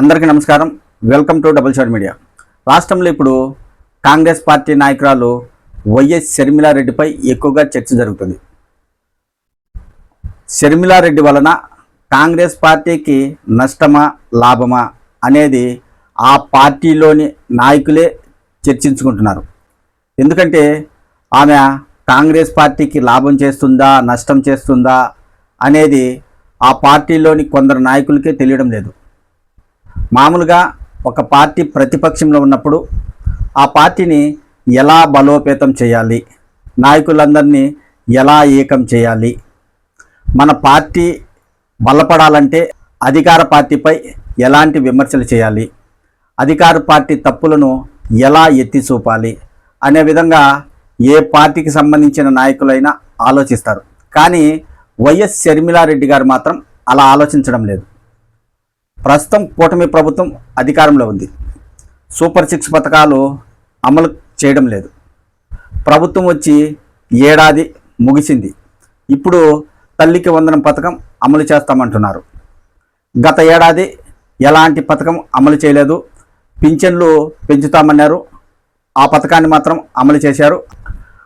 అందరికీ నమస్కారం. Welcome to double shot media రాష్ట్రంలో ఇప్పుడు కాంగ్రెస్ పార్టీ నాయకురాలు వైఎస్ షర్మిలారెడ్డిపై ఎక్కువగా చర్చ జరుగుతుంది. షర్మిలారెడ్డి వలన కాంగ్రెస్ పార్టీకి నష్టమా లాభమా అనేది ఆ పార్టీలోని నాయకులే చర్చించుకుంటున్నారు. ఎందుకంటే ఆమె కాంగ్రెస్ పార్టీకి లాభం చేస్తుందా నష్టం చేస్తుందా అనేది ఆ పార్టీలోని కొందరు నాయకులకే తెలియడం లేదు. మామూలుగా ఒక పార్టీ ప్రతిపక్షంలో ఉన్నప్పుడు ఆ పార్టీని ఎలా బలోపేతం చేయాలి? నాయకులందరినీ ఎలా ఏకం చేయాలి? మన పార్టీ బలపడాలంటే అధికార పార్టీపై ఎలాంటి విమర్శలు చేయాలి? అధికార పార్టీ తప్పులను ఎలా ఎత్తి చూపాలి? అనే విధంగా ఏ పార్టీకి సంబంధించిన నాయకులైనా ఆలోచిస్తారు. కానీ వైఎస్ షర్మిలారెడ్డి గారు మాత్రం అలా ఆలోచించడం లేదు. ప్రస్తుతం కూటమి ప్రభుత్వం అధికారంలో ఉంది. సూపర్ సిక్స్ పథకాలు అమలు చేయడం లేదు. ప్రభుత్వం వచ్చి ఏడాది ముగిసింది. ఇప్పుడు తల్లికి వందనం పథకం అమలు చేస్తామంటున్నారు. గత ఏడాది ఎలాంటి పథకం అమలు చేయలేదు. పింఛన్లు పెంచుతామన్నారు. ఆ పథకాన్ని మాత్రం అమలు చేశారు.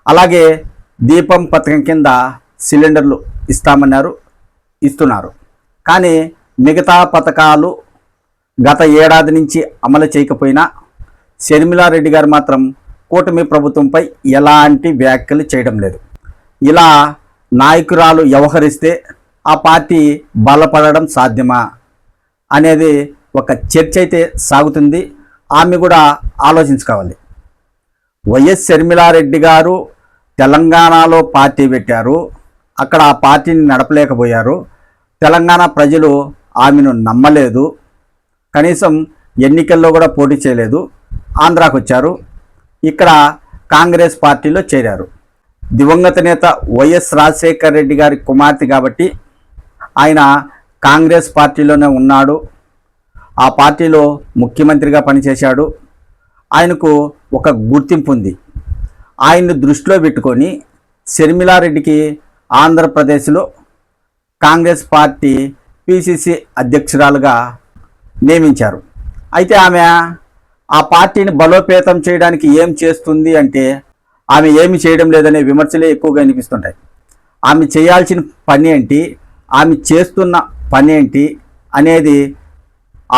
అలాగే దీపం పథకం కింద సిలిండర్లు ఇస్తామన్నారు ఇస్తున్నారు. కానీ మిగతా పథకాలు గత ఏడాది నుంచి అమలు చేయకపోయినా షర్మిలారెడ్డి గారు మాత్రం కూటమి ప్రభుత్వంపై ఎలాంటి వ్యాఖ్యలు చేయడం లేదు. ఇలా నాయకురాలు వ్యవహరిస్తే ఆ పార్టీ బలపడడం సాధ్యమా అనేది ఒక చర్చ అయితే సాగుతుంది. ఆమె కూడా ఆలోచించుకోవాలి. వైఎస్ షర్మిలారెడ్డి గారు తెలంగాణలో పార్టీ పెట్టారు. అక్కడ ఆ పార్టీని నడపలేకపోయారు. తెలంగాణ ప్రజలు ఆమెను నమ్మలేదు. కనీసం ఎన్నికల్లో కూడా పోటీ చేయలేదు. ఆంధ్రాకు వచ్చారు. ఇక్కడ కాంగ్రెస్ పార్టీలో చేరారు. దివంగత నేత వైఎస్ రాజశేఖర్ రెడ్డి గారి కుమార్తె కాబట్టి ఆయన కాంగ్రెస్ పార్టీలోనే ఉన్నాడు. ఆ పార్టీలో ముఖ్యమంత్రిగా పనిచేశాడు. ఆయనకు ఒక గుర్తింపు ఉంది. ఆయన్ని దృష్టిలో పెట్టుకొని షర్మిలారెడ్డికి ఆంధ్రప్రదేశ్లో కాంగ్రెస్ పార్టీ పిసిసి అధ్యక్షురాలుగా నియమించారు. అయితే ఆమె ఆ పార్టీని బలోపేతం చేయడానికి ఏం చేస్తుంది అంటే ఆమె ఏమి చేయడం లేదనే విమర్శలే ఎక్కువగా వినిపిస్తుంటాయి. ఆమె చేయాల్సిన పని ఏంటి ఆమె చేస్తున్న పని ఏంటి అనేది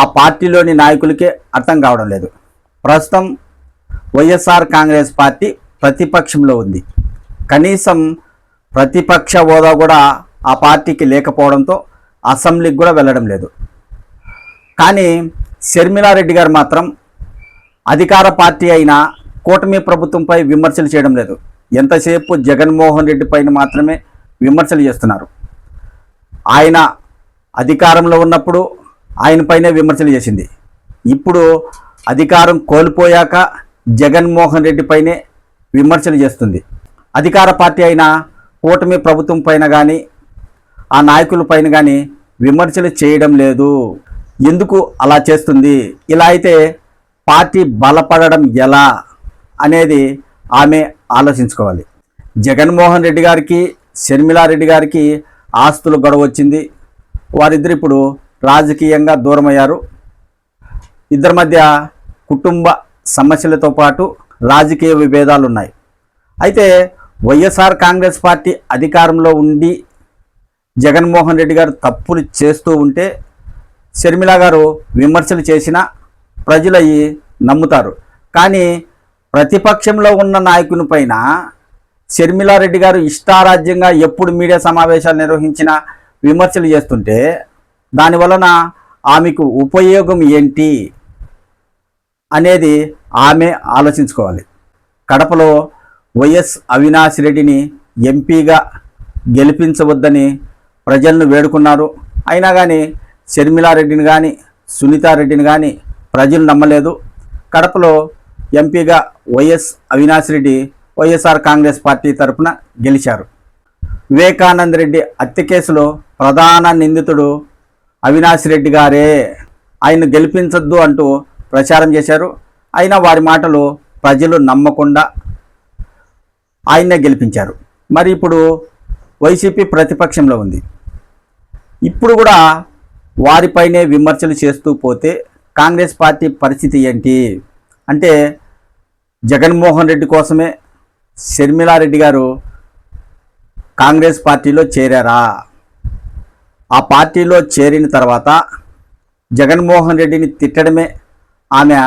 ఆ పార్టీలోని నాయకులకే అర్థం కావడం లేదు. ప్రస్తుతం వైఎస్ఆర్ కాంగ్రెస్ పార్టీ ప్రతిపక్షంలో ఉంది. కనీసం ప్రతిపక్ష హోదా కూడా ఆ పార్టీకి లేకపోవడంతో అసెంబ్లీకి కూడా వెళ్ళడం లేదు. కానీ షర్మిలారెడ్డి గారు మాత్రం అధికార పార్టీ అయిన కూటమి ప్రభుత్వంపై విమర్శలు చేయడం లేదు. ఎంతసేపు జగన్మోహన్ రెడ్డి పైన మాత్రమే విమర్శలు చేస్తున్నారు. ఆయన అధికారంలో ఉన్నప్పుడు ఆయనపైనే విమర్శలు చేసింది. ఇప్పుడు అధికారం కోల్పోయాక జగన్మోహన్ రెడ్డి పైనే విమర్శలు చేస్తుంది. అధికార పార్టీ అయిన కూటమి ప్రభుత్వం పైన కానీ ఆ నాయకుల పైన కానీ విమర్శలు చేయడం లేదు. ఎందుకు అలా చేస్తుంది? ఇలా అయితే పార్టీ బలపడడం ఎలా? అనేది ఆమె ఆలోచించుకోవాలి. జగన్మోహన్ రెడ్డి గారికి షర్మిలారెడ్డి గారికి ఆస్తులు గొడవ వచ్చింది. వారిద్దరు ఇప్పుడు రాజకీయంగా దూరమయ్యారు. ఇద్దరి మధ్య కుటుంబ సమస్యలతో పాటు రాజకీయ విభేదాలు ఉన్నాయి. అయితే వైఎస్ఆర్ కాంగ్రెస్ పార్టీ అధికారంలో ఉండి జగన్మోహన్ రెడ్డి గారు తప్పులు చేస్తూ ఉంటే షర్మిల గారు విమర్శలు చేసినా ప్రజలు నమ్ముతారు. కానీ ప్రతిపక్షంలో ఉన్న నాయకుని పైన షర్మిలారెడ్డి గారు ఇష్టారాజ్యంగా ఎప్పుడు మీడియా సమావేశాలు నిర్వహించినా విమర్శలు చేస్తుంటే దాని వలన ఆమెకు ఉపయోగం ఏంటి అనేది ఆమె ఆలోచించుకోవాలి. కడపలో వైఎస్ అవినాష్ రెడ్డిని ఎంపీగా గెలిపించవద్దని ప్రజలను వేడుకున్నారు. అయినా కానీ షర్మిలారెడ్డిని కానీ సునీతారెడ్డిని కానీ ప్రజలు నమ్మలేదు. కడపలో ఎంపీగా YS Avinash Reddy YSR Congress party తరపున గెలిచారు. వివేకానంద రెడ్డి హత్య కేసులో ప్రధాన నిందితుడు అవినాష్ రెడ్డి గారే. ఆయన గెలిపించొద్దు అంటూ ప్రచారం చేశారు. అయినా వారి మాటలు ప్రజలు నమ్మకుండా ఆయన్నే గెలిపించారు. మరి ఇప్పుడు వైసీపీ ప్రతిపక్షంలో ఉంది. ఇప్పుడు కూడా వారిపైనే విమర్శలు చేస్తూ పోతే కాంగ్రెస్ పార్టీ పరిస్థితి ఏంటి? అంటే జగన్మోహన్ రెడ్డి కోసమే షర్మిలారెడ్డి గారు కాంగ్రెస్ పార్టీలో చేరారా? ఆ పార్టీలో చేరిన తర్వాత జగన్మోహన్ రెడ్డిని తిట్టడమే ఆమె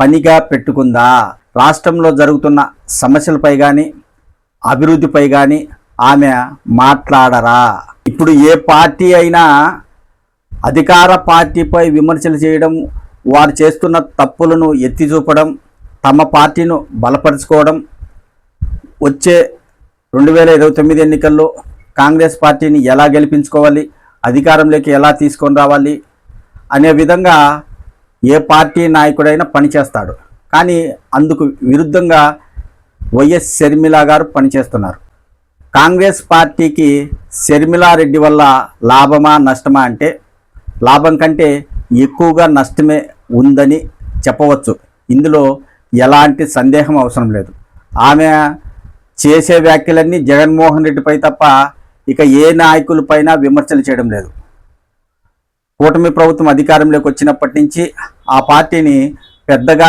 పనిగా పెట్టుకుందా? రాష్ట్రంలో జరుగుతున్న సమస్యలపై కానీ అభివృద్ధిపై కానీ ఆమె మాట్లాడరా? ఇప్పుడు ఏ పార్టీ అయినా అధికార పార్టీపై విమర్శలు చేయడం వారు చేస్తున్న తప్పులను ఎత్తి చూపడం తమ పార్టీను బలపరుచుకోవడం వచ్చే రెండు వేల ఇరవై తొమ్మిది ఎన్నికల్లో కాంగ్రెస్ పార్టీని ఎలా గెలిపించుకోవాలి అధికారంలోకి ఎలా తీసుకొని రావాలి అనే విధంగా ఏ పార్టీ నాయకుడైనా పనిచేస్తాడు కానీ అందుకు విరుద్ధంగా వైఎస్ షర్మిల గారు పనిచేస్తున్నారు కాంగ్రెస్ పార్టీకి షర్మిలారెడ్డి వల్ల లాభమా నష్టమా అంటే లాభం కంటే ఎక్కువగా నష్టమే ఉందని చెప్పవచ్చు. ఇందులో ఎలాంటి సందేహం అవసరం లేదు. ఆమె చేసే వ్యాఖ్యలన్నీ జగన్మోహన్ రెడ్డిపై తప్ప ఇక ఏ నాయకులపైన విమర్శలు చేయడం లేదు. కూటమి ప్రభుత్వం అధికారంలోకి వచ్చినప్పటి నుంచి ఆ పార్టీని పెద్దగా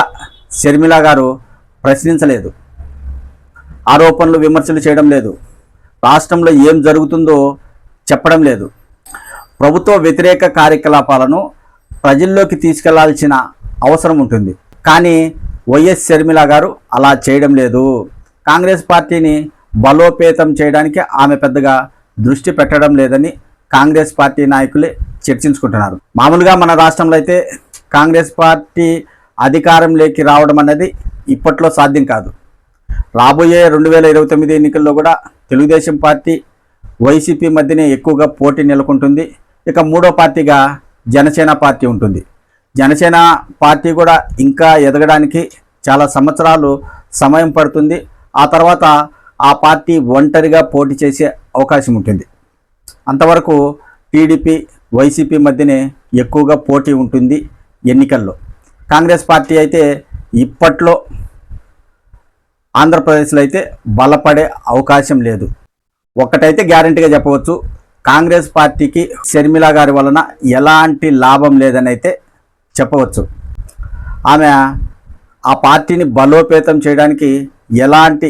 షర్మిల గారు ప్రశ్నించలేదు. ఆరోపణలు విమర్శలు చేయడం లేదు. రాష్ట్రంలో ఏం జరుగుతుందో చెప్పడం లేదు. ప్రభుత్వ వ్యతిరేక కార్యకలాపాలను ప్రజల్లోకి తీసుకెళ్ళాల్సిన అవసరం ఉంటుంది. కానీ వైఎస్ షర్మిల గారు అలా చేయడం లేదు. కాంగ్రెస్ పార్టీని బలోపేతం చేయడానికి ఆమె పెద్దగా దృష్టి పెట్టడం లేదని కాంగ్రెస్ పార్టీ నాయకులే చర్చించుకుంటున్నారు. మామూలుగా మన రాష్ట్రంలో అయితే కాంగ్రెస్ పార్టీ అధికారంలోకి రావడం అన్నది ఇప్పట్లో సాధ్యం కాదు. రాబోయే రెండు వేల ఇరవై తొమ్మిది ఎన్నికల్లో కూడా తెలుగుదేశం పార్టీ వైసీపీ మధ్యనే ఎక్కువగా పోటీ నెలకొంటుంది. ఇక మూడో పార్టీగా జనసేన పార్టీ ఉంటుంది. జనసేన పార్టీ కూడా ఇంకా ఎదగడానికి చాలా సంవత్సరాలు సమయం పడుతుంది. ఆ తర్వాత ఆ పార్టీ ఒంటరిగా పోటీ చేసే అవకాశం ఉంటుంది. అంతవరకు టీడీపీ వైసీపీ మధ్యనే ఎక్కువగా పోటీ ఉంటుంది ఎన్నికల్లో. కాంగ్రెస్ పార్టీ అయితే ఇప్పట్లో ఆంధ్రప్రదేశ్లో అయితే బలపడే అవకాశం లేదు. ఒక్కటైతే గ్యారంటీగా చెప్పవచ్చు కాంగ్రెస్ పార్టీకి షర్మిల గారి వలన ఎలాంటి లాభం లేదని అయితే చెప్పవచ్చు. ఆమె ఆ పార్టీని బలోపేతం చేయడానికి ఎలాంటి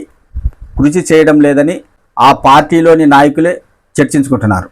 కృషి చేయడం లేదని ఆ పార్టీలోని నాయకులే చర్చించుకుంటున్నారు.